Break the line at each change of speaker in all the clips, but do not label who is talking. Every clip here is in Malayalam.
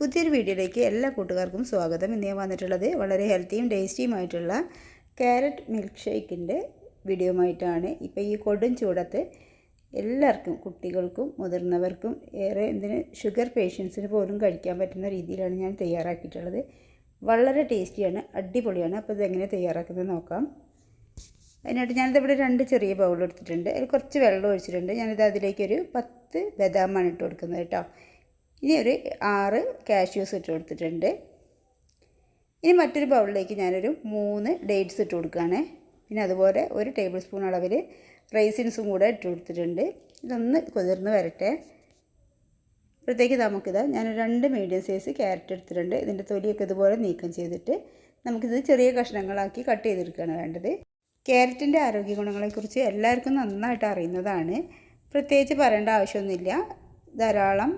പുതിയൊരു വീഡിയോയിലേക്ക് എല്ലാ കൂട്ടുകാർക്കും സ്വാഗതം. ഇന്ന് ഞാൻ വന്നിട്ടുള്ളത് വളരെ ഹെൽത്തിയും ടേസ്റ്റിയുമായിട്ടുള്ള ക്യാരറ്റ് മിൽക്ക് ഷേക്കിന്റെ വീഡിയോമായിട്ടാണ് ഇപ്പോൾ ഈ കൊടും ചൂടത്ത് എല്ലാവർക്കും കുട്ടികൾക്കും മുതിർന്നവർക്കും ഏറെ എന്തിന് ഷുഗർ പേഷ്യൻസിന് പോലും കഴിക്കാൻ പറ്റുന്ന രീതിയിലാണ് ഞാൻ തയ്യാറാക്കിയിട്ടുള്ളത്. വളരെ ടേസ്റ്റിയാണ് അടിപൊളിയാണ്. അപ്പോൾ ഇതെങ്ങനെ തയ്യാറാക്കുന്നത് നോക്കാം. അതിനായിട്ട് ഞാനിത് ഇവിടെ രണ്ട് ചെറിയ ബൗൾ എടുത്തിട്ടുണ്ട്. അതിൽ കുറച്ച് വെള്ളം ഒഴിച്ചിട്ടുണ്ട്. ഞാനിത് അതിലേക്കൊരു പത്ത് ബദാമാണ് ഇട്ട് കൊടുക്കുന്നത് കേട്ടോ. ഇനി ഒരു ആറ് കാഷ്യൂസ് ഇട്ട് കൊടുത്തിട്ടുണ്ട്. ഇനി മറ്റൊരു ബൗളിലേക്ക് ഞാനൊരു മൂന്ന് ഡേറ്റ്സ് ഇട്ട് കൊടുക്കുകയാണ്. പിന്നെ അതുപോലെ ഒരു ടേബിൾ സ്പൂൺ അളവിൽ റൈസിൻസും കൂടെ ഇട്ട് കൊടുത്തിട്ടുണ്ട്. ഇതൊന്ന് കുതിർന്ന് വരട്ടെ. അപ്പോഴത്തേക്ക് നമുക്കിത് ഞാൻ രണ്ട് മീഡിയം സൈസ് ക്യാരറ്റ് എടുത്തിട്ടുണ്ട്. ഇതിന്റെ തൊലിയൊക്കെ ഇതുപോലെ നീക്കം ചെയ്തിട്ട് നമുക്കിത് ചെറിയ കഷ്ണങ്ങളാക്കി കട്ട് ചെയ്തെടുക്കുകയാണ് വേണ്ടത്. ക്യാരറ്റിന്റെ ആരോഗ്യ ഗുണങ്ങളെക്കുറിച്ച് എല്ലാവർക്കും നന്നായിട്ട് അറിയുന്നതാണ്. പ്രത്യേകിച്ച് പറയേണ്ട ആവശ്യമൊന്നുമില്ല. ധാരാളം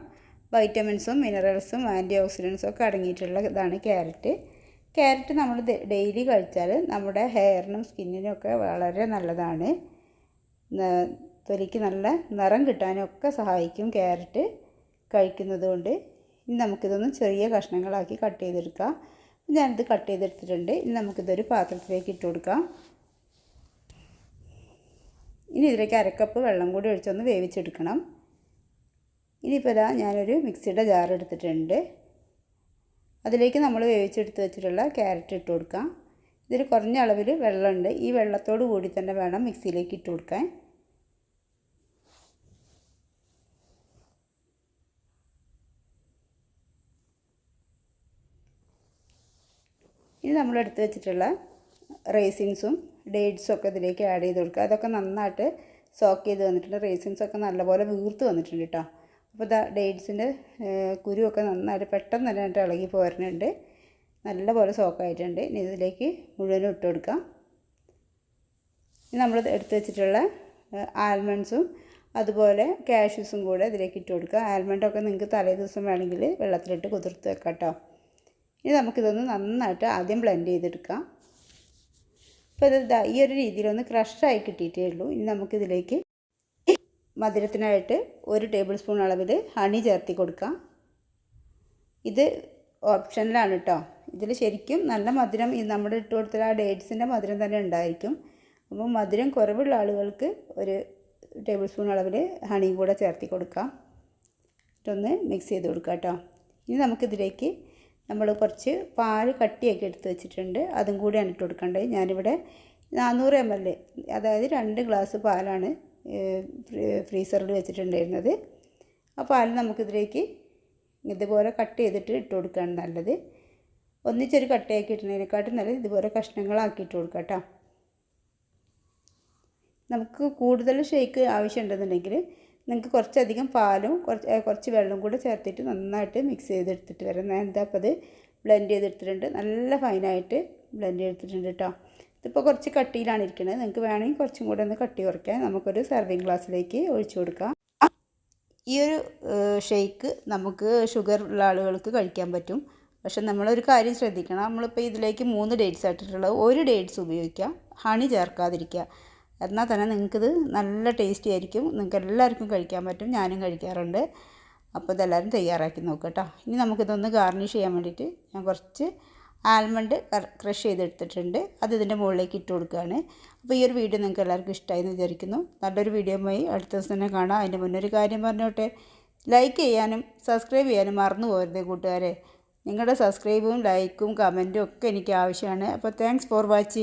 വൈറ്റമിൻസും മിനറൽസും ആന്റി ഓക്സിഡൻസും ഒക്കെ അടങ്ങിയിട്ടുള്ള ഇതാണ് ക്യാരറ്റ്. ക്യാരറ്റ് നമ്മൾ ഡെയിലി കഴിച്ചാൽ നമ്മുടെ ഹെയറിനും സ്കിന്നിനും ഒക്കെ വളരെ നല്ലതാണ്. തൊലിക്ക് നല്ല നിറം കിട്ടാനും ഒക്കെ സഹായിക്കും ക്യാരറ്റ് കഴിക്കുന്നത് കൊണ്ട്. ഇനി നമുക്കിതൊന്ന് ചെറിയ കഷ്ണങ്ങളാക്കി കട്ട് ചെയ്തെടുക്കാം. ഞാനിത് കട്ട് ചെയ്തെടുത്തിട്ടുണ്ട്. ഇനി നമുക്കിതൊരു പാത്രത്തിലേക്ക് ഇട്ട് കൊടുക്കാം. ഇനി ഇതിലേക്ക് അരക്കപ്പ് വെള്ളം കൂടി ഒഴിച്ചൊന്ന് വേവിച്ചെടുക്കണം. ഇനിയിപ്പോൾ ഇതാ ഞാനൊരു മിക്സിയുടെ ജാർ എടുത്തിട്ടുണ്ട്. അതിലേക്ക് നമ്മൾ വേവിച്ചെടുത്ത് വെച്ചിട്ടുള്ള ക്യാരറ്റ് ഇട്ട് കൊടുക്കാം. ഇതിൽ കുറഞ്ഞ അളവിൽ വെള്ളമുണ്ട്. ഈ വെള്ളത്തോട് കൂടി തന്നെ വേണം മിക്സിയിലേക്ക് ഇട്ട് കൊടുക്കാൻ. ഇനി നമ്മൾ എടുത്ത് വെച്ചിട്ടുള്ള റേസിൻസും ഡേറ്റ്സും ഒക്കെ ഇതിലേക്ക് ആഡ് ചെയ്ത് കൊടുക്കുക. അതൊക്കെ നന്നായിട്ട് സോക്ക് ചെയ്ത് വന്നിട്ടുണ്ട്. റേസിൻസൊക്കെ നല്ലപോലെ വീർത്ത് വന്നിട്ടുണ്ട് കേട്ടോ അപ്പോൾ ഇതാ ഡേറ്റ്സിന്റെ കുരുവൊക്കെ നന്നായിട്ട് പെട്ടെന്ന് തന്നെ ഇളകി പോരുന്നുണ്ട്. നല്ലപോലെ സോക്കായിട്ടുണ്ട് ഇനി ഇതിലേക്ക് മുഴുവനും ഇട്ട് കൊടുക്കാം. ഇനി നമ്മൾ എടുത്ത് വെച്ചിട്ടുള്ള ആൽമണ്ട്സും അതുപോലെ കാഷ്യൂസും കൂടെ ഇതിലേക്ക് ഇട്ട് കൊടുക്കുക. ആൽമണ്ടൊക്കെ നിങ്ങൾക്ക് തലേ ദിവസം വേണമെങ്കിൽ വെള്ളത്തിലിട്ട് കുതിർത്ത് വെക്കാം കേട്ടോ ഇനി നമുക്കിതൊന്ന് നന്നായിട്ട് ആദ്യം ബ്ലെൻഡ് ചെയ്തെടുക്കാം. അപ്പോൾ ഇത് ഈ ഒരു രീതിയിലൊന്ന് ക്രഷായി കിട്ടിയിട്ടേ ഉള്ളൂ. ഇനി നമുക്കിതിലേക്ക് മധുരത്തിനായിട്ട് ഒരു ടേബിൾ സ്പൂൺ അളവിൽ ഹണി ചേർത്തി കൊടുക്കാം. ഇത് ഓപ്ഷനിലാണ് കേട്ടോ ഇതിൽ ശരിക്കും നല്ല മധുരം നമ്മൾ ഇട്ട് കൊടുത്ത ആ ഡേറ്റ്സിന്റെ മധുരം തന്നെ ഉണ്ടായിരിക്കും. അപ്പോൾ മധുരം കുറവുള്ള ആളുകൾക്ക് ഒരു ടേബിൾ സ്പൂൺ അളവിൽ ഹണിയും കൂടെ ചേർത്തി കൊടുക്കാം. എന്നിട്ടൊന്ന് മിക്സ് ചെയ്ത് കൊടുക്കാം കേട്ടോ ഇനി നമുക്കിതിലേക്ക് നമ്മൾ കുറച്ച് പാൽ കട്ടിയാക്കി എടുത്ത് വെച്ചിട്ടുണ്ട്. അതും കൂടിയാണ് ഇട്ട് കൊടുക്കേണ്ടത് ഞാനിവിടെ നാനൂറ് എം എൽ അതായത് രണ്ട് ഗ്ലാസ് പാലാണ് ഫ്രീസറിൽ വെച്ചിട്ടുണ്ടായിരുന്നത്. ആ പാൽ നമുക്കിതിലേക്ക് ഇതുപോലെ കട്ട് ചെയ്തിട്ട് ഇട്ട് കൊടുക്കുകയാണ് നല്ലത്. ഒന്നിച്ചൊരു കട്ടയാക്കി ഇടുന്നതിനെക്കാട്ടും നല്ലത് ഇതുപോലെ കഷ്ണങ്ങളാക്കി ഇട്ട് കൊടുക്കുക കേട്ടോ. നമുക്ക് കൂടുതൽ ഷേക്ക് ആവശ്യമുണ്ടെന്നുണ്ടെങ്കിൽ നിങ്ങൾക്ക് കുറച്ചധികം പാലും കുറച്ച് കുറച്ച് വെള്ളം കൂടെ ചേർത്തിട്ട് നന്നായിട്ട് മിക്സ് ചെയ്തെടുത്തിട്ട് വരാം ഞാൻ എന്താ അപ്പോൾ അത് ബ്ലെൻഡ് ചെയ്തെടുത്തിട്ടുണ്ട്. നല്ല ഫൈനായിട്ട് ബ്ലെൻഡ് ചെയ്തെടുത്തിട്ടുണ്ട് കേട്ടോ ഇതിപ്പോൾ കുറച്ച് കട്ടിയിലാണ് ഇരിക്കുന്നത് നിങ്ങൾക്ക് വേണമെങ്കിൽ കുറച്ചും കൂടെ ഒന്ന് കട്ടി കുറയ്ക്കാം. നമുക്കൊരു സെർവിങ് ഗ്ലാസ്സിലേക്ക് ഒഴിച്ചു കൊടുക്കാം. ഈ ഒരു ഷേക്ക് നമുക്ക് ഷുഗർ ഉള്ള ആളുകൾക്ക് കഴിക്കാൻ പറ്റും. പക്ഷെ നമ്മളൊരു കാര്യം ശ്രദ്ധിക്കണം. നമ്മളിപ്പോൾ ഇതിലേക്ക് മൂന്ന് ഡേറ്റ്സ് ആയിട്ടുള്ളത് ഒരു ഡേറ്റ്സ് ഉപയോഗിക്കുക. ഹണി ചേർക്കാതിരിക്കുക. എന്നാൽ തന്നെ നിങ്ങൾക്കിത് നല്ല ടേസ്റ്റി ആയിരിക്കും. നിങ്ങൾക്ക് എല്ലാവർക്കും കഴിക്കാൻ പറ്റും. ഞാനും കഴിക്കാറുണ്ട്. അപ്പോൾ ഇതെല്ലാവരും തയ്യാറാക്കി നോക്കുക കേട്ടോ. ഇനി നമുക്കിതൊന്ന് ഗാർണിഷ് ചെയ്യാൻ വേണ്ടിയിട്ട് ഞാൻ കുറച്ച് ആൽമണ്ട് ക്രഷ് ചെയ്തെടുത്തിട്ടുണ്ട്. അത് ഇതിന്റെ മുകളിലേക്ക് ഇട്ട് കൊടുക്കുകയാണ്. അപ്പോൾ ഈ ഒരു വീഡിയോ നിങ്ങൾക്ക് എല്ലാവർക്കും ഇഷ്ടമായി എന്ന് വിചാരിക്കുന്നു. നല്ലൊരു വീഡിയോയുമായി അടുത്ത ദിവസം തന്നെ കാണാം. അതിന്റെ മുന്നേ ഒരു കാര്യം പറഞ്ഞോട്ടെ. ലൈക്ക് ചെയ്യാനും സബ്സ്ക്രൈബ് ചെയ്യാനും മറന്നു പോകരുത് കൂട്ടുകാരെ. നിങ്ങളുടെ സബ്സ്ക്രൈബും ലൈക്കും കമന്റും ഒക്കെ എനിക്ക് ആവശ്യമാണ്. അപ്പോൾ താങ്ക്സ് ഫോർ വാച്ചിങ്.